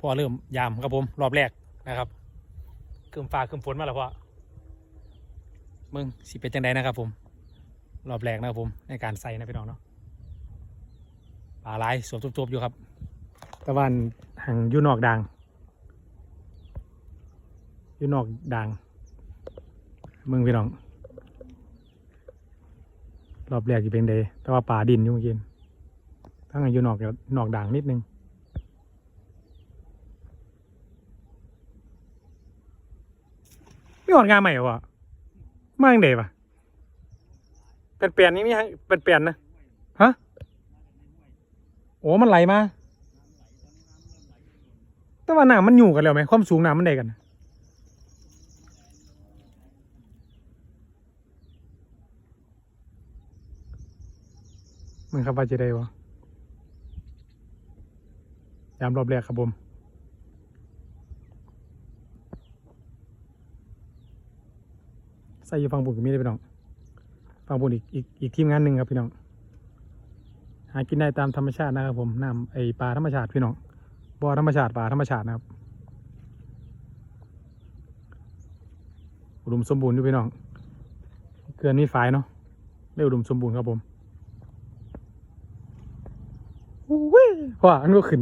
พ่อเริ่มยามครับผมรอบแรกนะครับคืมฟ้าคืมฝนมาแล้วพ่อมึงสิเป็นจังใดนะครับผม รอบแรกนะครับผม ในการใส่นะพี่น้องเนาะปลาไหลายสวมทุบๆอยู่ครับ ตะวันหังยูนอกดังยูนอกดังมึงพี่น้อง รอบแรกจะเป็นเดแต่ว่าป่าดินอยู่เมื่อกี้ทั้งยุนอกกับนอกด่างนิดนึง ม่อ่อนงานใหม่หรอวะมาจังเดย์ปะเป็นเปลี่ยนนี่มีให้เป็นเปลี่ยนนะฮะโอ้มันไหลมาแต่ว่าน้ำมันอยู่กันแล้วไหมความสูงน้ำมันได้กันมันครับว่าจะได้วะยามรอบแรกครับผม ใส่อยู่ฟังบุญก็มีได้พี่น้องฟังบุญอีกอีกอีกทีมงานหนึ่งครับพี่น้อง หากินได้ตามธรรมชาตินะครับผมน้ำไอปลาธรรมชาติพี่น้องบ่อธรรมชาติปลาธรรมชาตินะครับอุดมสมบูรณ์อยู่พี่น้องเกลือนมีฝายเนาะได้อุดมสมบูรณ์ครับผมอุ้ยว่าอันก็ขึ้น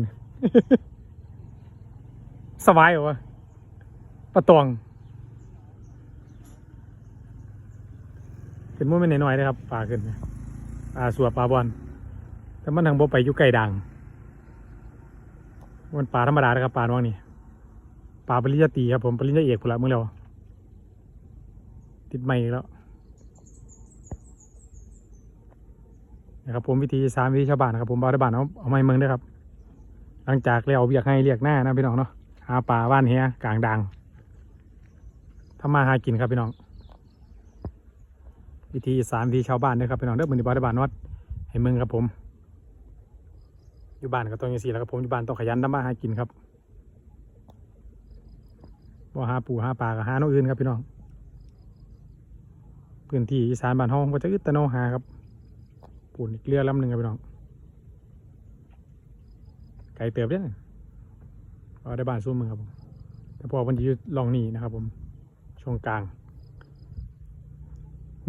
สบายเหรอวะปลาตวง เป็นโมเมนต์น้อยนะครับปลาขึ้นเนี่ยปลาสัวปลาบอลแต่มันทางบ่ไปอยู่ไกลดังมันปลาธรรมดานะครับปลาน้องนี่ปลาปริญญาตีครับผมปริญญาเอกพุ่นละเมื่อแล้วติดใหม่แล้วนะครับผมวิธีสามวิธีชาวบ้านนะครับผมบาวได้บ้านเอาเอาไม้เมืองด้วยครับ หลังจากเรียกเรียกให้เรียกหน้านะพี่น้องเนาะหาปลาบ้านเฮียกลางดังทำมาหากินครับพี่น้อง วิธีสานวิธีชาวบ้านนะครับพี่น้องเด้อมือนี้บ้านบ้านวัดให้มืองครับผม อยู่บ้านก็ต้องอย่างสี่แล้วครับผมอยู่บ้านต้องขยันทำมาหากินครับบ่หาปูหาปลาก็หาโนอื่นครับพี่น้องพื้นที่อีสานบ้านห้องก็จะอึดตะโนหาครับปูนอีกเรือลำหนึ่งครับพี่น้องไก่เติบเนี่ยเอาได้บ้านสู้มืองครับผมแต่พอวันนี้อยู่ลองนี่นะครับผมช่วงกลาง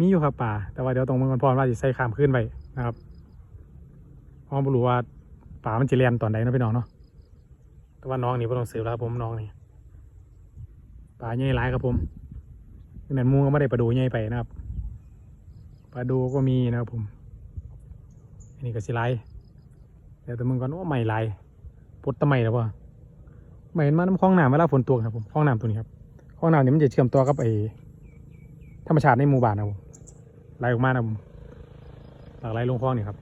มีอยู่ครับป่า แต่ว่าเดี๋ยวตรงเมืองกันพรว่าจะใส่ขามขึ้นไปนะครับพราะไม่รู้ว่าป่ามันจะเรียนตอนใดนะพี่น้องเนาะ แต่ว่าน้องนี่ไม่ต้องสืบแล้วครับผมน้องนี่ป่าใหญ่หลายครับผมนั่นมูก็ไม่ได้ปลาดูใหญ่ไปนะครับปลาดูก็มีนะครับผม อันนี้ก็สิไลายเดี๋ยวแต่มึงก่อนว่าไม่ไลปลดตะไมแล้ววะไม่เห็นมาน้ำคลองน้ำเวลาฝนตกครับผมคลองน้ำตัวนี้ครับคลองน้ำนี่มันจะเชื่อมตัวกับไอธรรมชาติในหมู่บ้านนะผม ไหลออกมานะผมหลักไหลลงคลองนี่ครับ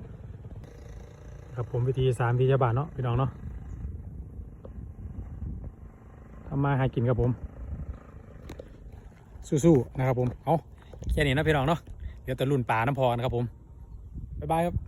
ครับผมวิธีสามวิธีจะบานเนาะพี่น้องเนาะทำมาหากินครับผม สู้ๆนะครับผมเอาแค่นี้นะพี่น้องเนาะเดี๋ยวตะลุ่นป่าน้ำพอนะครับผมบ๊ายบายครับ